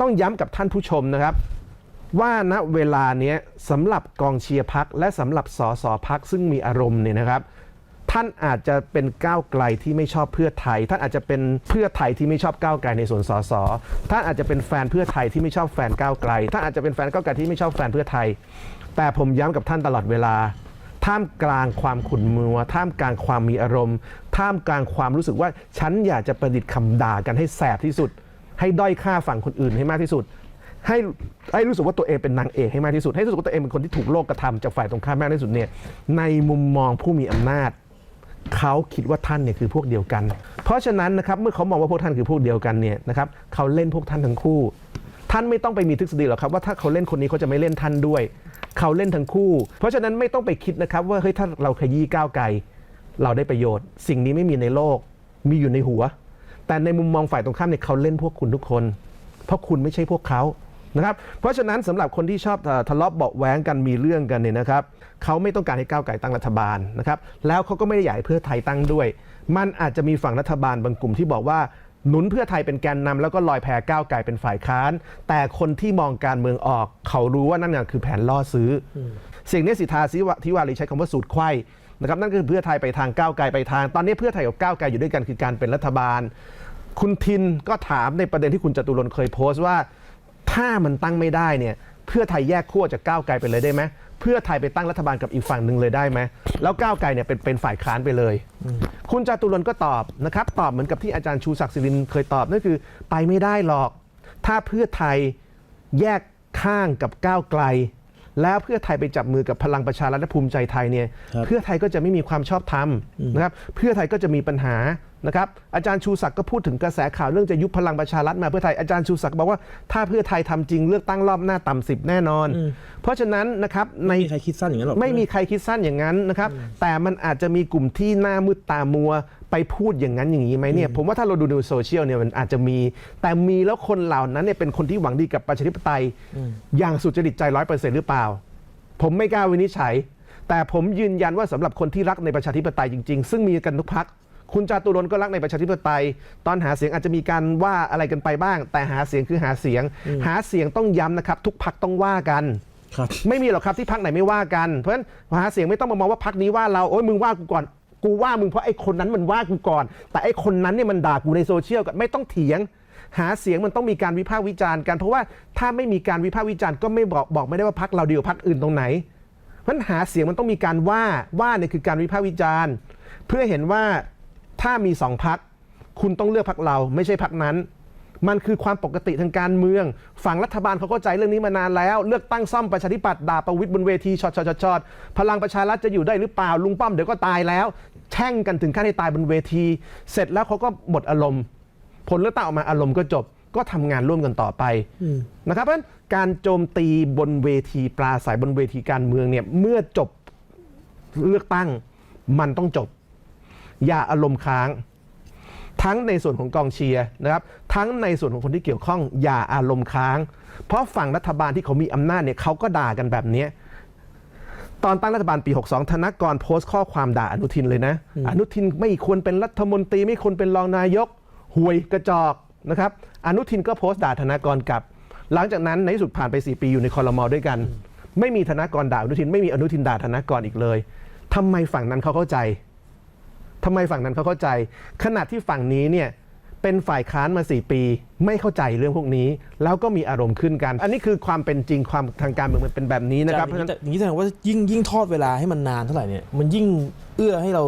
ต้องย้ำกับท่านผู้ชมนะครับ ว่าณเวลาเนี้ยสำหรับกองเชียร์พักและสำหรับสสพักซึ่งมีอารมณ์เนี่ยนะครับ ท่านอาจจะเป็นก้าวไกลที่ไม่ชอบเพื่อไทย ท่านอาจจะเป็นเพื่อไทยที่ไม่ชอบก้าวไกลในส่วนสสท่านอาจจะเป็นแฟนเพื่อไทยที่ไม่ชอบแฟนก้าวไกลท่านอาจจะเป็นแฟนก้าวไกลที่ไม่ชอบแฟนเพื่อไทย แต่ผมย้ำกับท่านตลอดเวลา ท่ามกลางความขุ่นมัว ท่ามกลางความมีอารมณ์ ท่ามกลางความรู้สึกว่าฉันอยากจะประดิษฐ์คำด่ากันให้แสบที่สุด ให้ด้อยค่าฝั่งคนอื่นให้มากที่สุด ให้ให้รู้สึกว่าตัวเองเป็นนางเอกให้มากที่สุด ให้รู้สึกว่าตัวเองเป็นคนที่ถูกโลกกระทำจากฝ่ายตรงข้ามมากที่สุดเนี่ยในมุมมองผู้มีอำนาจเขาคิดว่าท่านเนี่ยคือพวกเดียวกัน เพราะฉะนั้นนะครับเมื่อเขามองว่าพวกท่านคือพวกเดียวกันเนี่ยนะครับเขาเล่นพวกท่านทั้งคู่ ท่านไม่ต้องไปมีทฤษฎีหรอกครับว่าถ้าเขาเล่นคนนี้เขาจะไม่เล่นท่านด้วย เขาเล่นทั้งคู่ เพราะฉะนั้นไม่ต้องไปคิดนะครับว่าเฮ้ยถ้าเราขยี้ก้าวไกล เราได้ประโยชน์ สิ่งนี้ไม่มีในโลกมีอยู่ในหัว แต่ในมุมมองฝ่ายตรงข้ามเนี่ยเขาเล่นพวกคุณทุกคน เพราะคุณไม่ใช่พวกเขานะครับเพราะฉะนั้นสำหรับคนที่ชอบเอ่อทะเลาะเบาะแว้งกันมีเรื่องกันเนี่ยนะครับเขาไม่ต้องการให้ก้าวไกลตั้งรัฐบาลนะครับแล้วเขาก็ไม่ได้อยากให้เพื่อไทยตั้งด้วย มันอาจจะมีฝั่งรัฐบาลบางกลุ่มที่บอกว่าหนุนเพื่อไทยเป็นแกนนำแล้วก็ลอยแพก้าวไกลเป็นฝ่ายค้าน แต่คนที่มองการเมืองออก เขารู้ว่านั่นน่ะคือแผนล่อซื้ออสิ่งนี้สิทธาสิวะทิวารีใช้คำว่าสูตรไขว้นะครับนั่นก็คือเพื่อไทยไปทางก้าวไกลไปทาง ตอนนี้เพื่อไทยกับก้าวไกลอยู่ด้วยกันคือการเป็นรัฐบาล คุณทินก็ถามในประเด็นที่คุณจตุรนต์เคยโพสต์ว่า ถ้ามันตั้งไม่ได้เนี่ยเพื่อไทยแยกขั้วจากก้าวไกลไปเลยได้ไหมเพื่อไทยไปตั้งรัฐบาลกับอีกฝั่งหนึ่งเลยได้ไหมแล้วก้าวไกลเนี่ยเป็นเป็นฝ่ายค้านไปเลย คุณจตุรนต์ก็ตอบนะครับตอบเหมือนกับที่อาจารย์ชูศักดิ์สิรินเคยตอบนั่นคือไปไม่ได้หรอก ถ้าเพื่อไทยแยกข้างกับก้าวไกล แล้วเพื่อไทยไปจับมือกับพลังประชารัฐและภูมิใจไทยเนี่ยครับเพื่อไทยก็จะไม่มีความชอบธรรมนะครับเพื่อไทยก็จะมีปัญหานะครับอาจารย์ชูศักดิ์ก็พูดถึงกระแสข่าวเรื่องจะยุบพลังประชารัฐมาเพื่อไทยอาจารย์ชูศักดิ์บอกว่าถ้าเพื่อไทยทำจริงเลือกตั้งรอบหน้าต่ำสิบแน่นอน เพราะฉะนั้นนะครับในไม่มีใครคิดสั้นอย่างนั้นหรอกไม่มีใครคิดสั้นอย่างนั้นนะครับแต่มันอาจจะมีกลุ่มที่หน้ามืดตามัว ไปพูดอย่างนั้นอย่างนี้ไหมเนี่ยผมว่าถ้าเราดูในโซเชียลเนี่ยมันอาจจะมี แต่มีแล้วคนเหล่านั้นเนี่ยเป็นคนที่หวังดีกับประชาธิปไตย อย่างสุจริตใจร้อยเปอร์เซ็นต์หรือเปล่า ผมไม่กล้าวินิจฉัย แต่ผมยืนยันว่าสำหรับคนที่รักในประชาธิปไตยจริง ๆ ซึ่งมีกันทุกพักคุณจาตุรนต์ก็รักในประชาธิปไตย ตอนหาเสียงอาจจะมีการว่าอะไรกันไปบ้าง แต่หาเสียงคือหาเสียง หาเสียงต้องย้ำนะครับ ทุกพักต้องว่ากันครับไม่มีหรอกครับที่พักไหนไม่ว่ากัน เพราะฉะนั้นหาเสียงไม่ต้องมามองว่าพักนี้ว่าเราโอ้ยมึงว่ากูก่อน กูว่ามึงเพราะไอ้คนนั้นมันว่ากูก่อน แต่ไอ้คนนั้นเนี่ยมันด่ากูในโซเชียลกันไม่ต้องเถียง หาเสียงมันต้องมีการวิพากษ์วิจารณ์กัน เพราะว่าถ้าไม่มีการวิพากษ์วิจารณ์ก็ไม่บอกบอกไม่ได้ว่าพักเราเดียวพักอื่นตรงไหนเพราะฉะนั้นหาเสียงมันต้องมีการว่าว่าเนี่ยคือการวิพากษ์วิจารณ์ เพื่อเห็นว่าถ้ามีสองพักคุณต้องเลือกพักเราไม่ใช่พักนั้น มันคือความปกติทางการเมือง ฝั่งรัฐบาลเขาเข้าใจเรื่องนี้มานานแล้ว เลือกตั้งซ่อมประชาธิปัตย์ด่าประวิตยบนเวทีช็อตช็อตช็อตช็อตพลังประชารัฐจะอยู่ได้หรือเปล่าลุงป้อมเดี๋ยวก็ตายแล้ว แช่งกันถึงขั้นให้ตายบนเวที เสร็จแล้วเขาก็หมดอารมณ์ ผลเลือกตั้งออกมาอารมณ์ก็จบก็ทำงานร่วมกันต่อไปนะครับเพราะฉะนั้นการโจมตีบนเวทีปลาสายบนเวทีการเมืองเนี่ยเมื่อจบเลือกตั้งมันต้องจบ อย่าอารมณ์ค้าง ทั้งในส่วนของกองเชียร์นะครับทั้งในส่วนของคนที่เกี่ยวข้องอย่าอารมณ์ค้าง เพราะฝั่งรัฐบาลที่เขามีอำนาจเนี่ยเขาก็ด่ากันแบบเนี้ยตอนตั้งรัฐบาลปี 62 ธนกรโพสต์ข้อความด่าอนุทินเลยนะ อนุทินไม่ควรเป็นรัฐมนตรีไม่ควรเป็นรองนายกห่วยกระจอกนะครับ อนุทินก็โพสต์ด่าธนกรกลับ หลังจากนั้นในที่สุดผ่านไป 4 ปีอยู่ในคอรมอด้วยกัน ไม่มีธนกรด่าอนุทิน ไม่มีอนุทินด่าธนกรอีกเลยทำไมฝั่งนั้นเขาเข้าใจ ทำไมฝั่งนั้นเขาเข้าใจ ขณะที่ฝั่งนี้เนี่ยเป็นฝ่ายค้านมา 4 ปี ไม่เข้าใจเรื่องพวกนี้ แล้วก็มีอารมณ์ขึ้นกัน อันนี้คือความเป็นจริงความทางการเมืองมันเป็นแบบนี้นะครับเพราะฉะนั้นแต่อย่างนี้แสดงว่ายิ่งยิ่งทอดเวลาให้มันนานเท่าไหร่เนี่ยมันยิ่งเอื้อให้เรา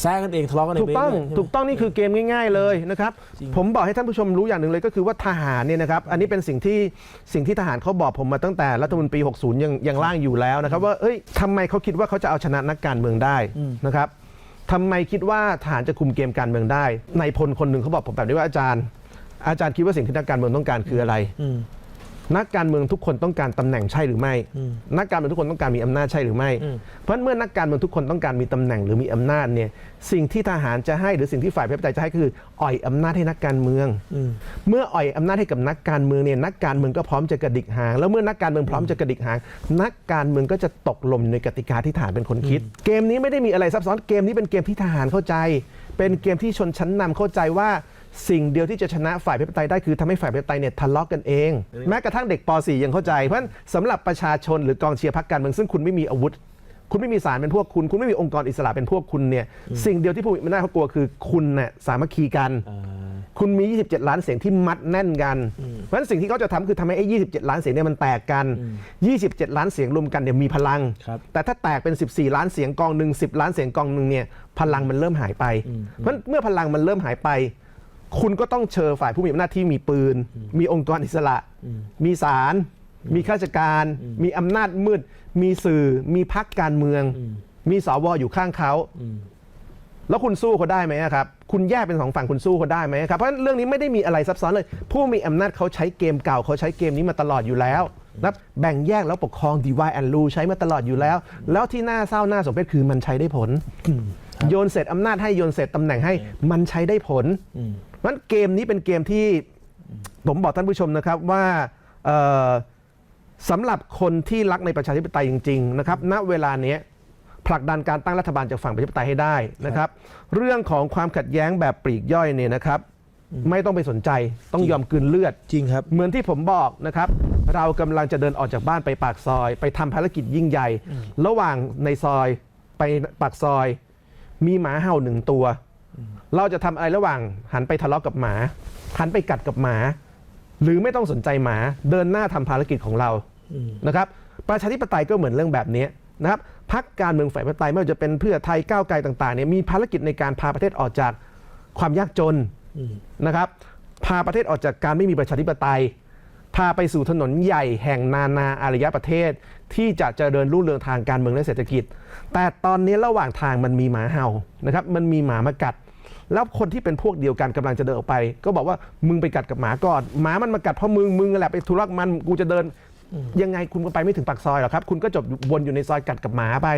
แซงกันเองทะเลาะกันเองถูกต้องไปเรื่ยๆใช่ไหมถูกต้องนี่คือเกมง่าย ๆเลยนะครับจริงผมบอกให้ท่านผู้ชมรู้อย่างหนึ่งเลยก็คือว่าทหารเนี่ยนะครับอันนี้เป็นสิ่งที่สิ่งที่ทหารเขาบอกผมมาตั้งแต่รัฐธรรมนูญปี60 ยังยังร่างอยู่แล้วนะครับว่าเอ้ยทำไมเขาคิดว่าเขาจะเอาชนะนักการเมืองได้นะครับ ทำไมคิดว่าทหารจะคุมเกมการเมืองได้ในพลคนหนึ่งเขาบอกผมแบบนี้ว่าอาจารย์ อาจารย์คิดว่าสิ่งที่นักการเมืองต้องการคืออะไรอื นักการเมืองทุกคนต้องการตำแหน่งใช่หรือไม่ นักการเมืองทุกคนต้องการมีอำนาจใช่หรือไม่อืมเพราะฉะนั้นเมื่อนักการเมืองทุกคนต้องการมีตำแหน่งหรือมีอำนาจเนี่ย สิ่งที่ทหารจะให้หรือสิ่งที่ฝ่ายประชาธิปไตยจะให้คืออ่อยอำนาจให้นักการเมืองอืมเมื่ออ่อยอำนาจให้กับนักการเมืองเนี่ยนักการเมืองก็พร้อมจะกระดิกหาง แล้วเมื่อนักการเมืองพร้อมจะกระดิกหาง นักการเมืองก็จะตกลมอยู่ในกติกาที่ทหารเป็นคนคิด เกมนี้ไม่ได้มีอะไรซับซ้อน เกมนี้เป็นเกมที่ทหารเข้าใจ เป็นเกมที่ชนชั้นนำเข้าใจว่า สิ่งเดียวที่จะชนะฝ่ายประชาธิปไตยได้คือทำให้ฝ่ายประชาธิปไตยเนี่ยทะเลาะกันเอง แม้กระทั่งเด็กป .4 ยังเข้าใจ เพราะฉะนั้นสำหรับประชาชนหรือกองเชียร์พรรคการเมืองซึ่งคุณไม่มีอาวุธ คุณไม่มีสารเป็นพวกคุณ คุณไม่มีองค์กรอิสระเป็นพวกคุณเนี่ยสิ่งเดียวที่ผู้มีอำนาจเขากลัวคือคุณเนี่ยสามัคคีกันอ่าคุณมี 27 ล้านเสียงที่มัดแน่นกัน เพราะฉะนั้นสิ่งที่เขาจะทำคือทำให้ไอ้27 ล้านเสียงเนี่ยมันแตกกัน 27 ล้านเสียงรวมกันเนี่ยมีพลัง ครับ แต่ถ้าแตกเป็น 14 ล้านเสียงกองหนึ่ง10 ล้านเสียงกองหนึ่งเนี่ยพลังมันเริ่มหายไป เพราะฉะนั้นเมื่อพลังมันเริ่มหายไป คุณก็ต้องเชิญฝ่ายผู้มีอำนาจที่มีปืน มีองค์กรอิสระ มีศาลมีข้าราชการ มีอำนาจมืด มีสื่อ มีพักการเมือง มีสวอยู่ข้างเขา แล้วคุณสู้เขาได้ไหมอะครับ คุณแยกเป็นสองฝั่งคุณสู้เขาได้ไหมครับ เพราะฉะนั้นเรื่องนี้ไม่ได้มีอะไรซับซ้อนเลย ผู้มีอำนาจเขาใช้เกมเก่าเขาใช้เกมนี้มาตลอดอยู่แล้วนะครับแบ่งแยกแล้วปกครอง divide and rule ใช้มาตลอดอยู่แล้ว แล้วที่น่าเศร้าน่าสมเพชคือมันใช้ได้ผล โยนเสร็จอำนาจให้โยนเสร็จตำแหน่งให้มันใช้ได้ผลเพราะฉะ นั้นเกมนี้เป็นเกมที่ผมบอกท่านผู้ชมนะครับว่าเอ่อสำหรับคนที่รักในประชาธิปไตยจริงๆนะครับณเวลาเนี้ยผลักดันการตั้งรัฐบาลจากฝั่งประชาธิปไตยให้ได้นะครับ เรื่องของความขัดแย้งแบบปลีกย่อยเนี่ยนะครับ ไม่ต้องไปสนใจต้องยอมกลืนเลือดจริงครับ เหมือนที่ผมบอกนะครับ เรากำลังจะเดินออกจากบ้านไปปากซอย ไปทำภารกิจยิ่งใหญ่ ระหว่างในซอยไปปากซอย มีหมาเห่าหนึ่งตัว เราจะทำอะไรระหว่างหันไปทะเลาะกับหมา หันไปกัดกับหมา หรือไม่ต้องสนใจหมาเดินหน้าทำภารกิจของเรานะครับประชาธิปไตยก็เหมือนเรื่องแบบนี้นะครับพักการเมืองฝ่ายประชาธิปไตยไม่ว่าจะเป็นเพื่อไทยก้าวไกลต่างๆเนี่ยมีภารกิจในการพาประเทศออกจากความยากจนนะครับพาประเทศออกจากการไม่มีประชาธิปไตย พาไปสู่ถนนใหญ่แห่งนานาอารยประเทศ ที่จะเจริญรุ่งเรืองทางการเมืองและเศรษฐกิจ แต่ตอนนี้ระหว่างทางมันมีหมาเห่านะครับมันมีหมามากัด แล้วคนที่เป็นพวกเดียวกันกำลังจะเดินออกไป ก็บอกว่ามึงไปกัดกับหมาก่อนหมามันมากัดเพราะมึงมึงนั่นแหละไปทุรักมันกูจะเดิน ยังไงคุณก็ไปไม่ถึงปากซอยหรอกครับ คุณก็จบวนอยู่ในซอยกัดกับหมาไป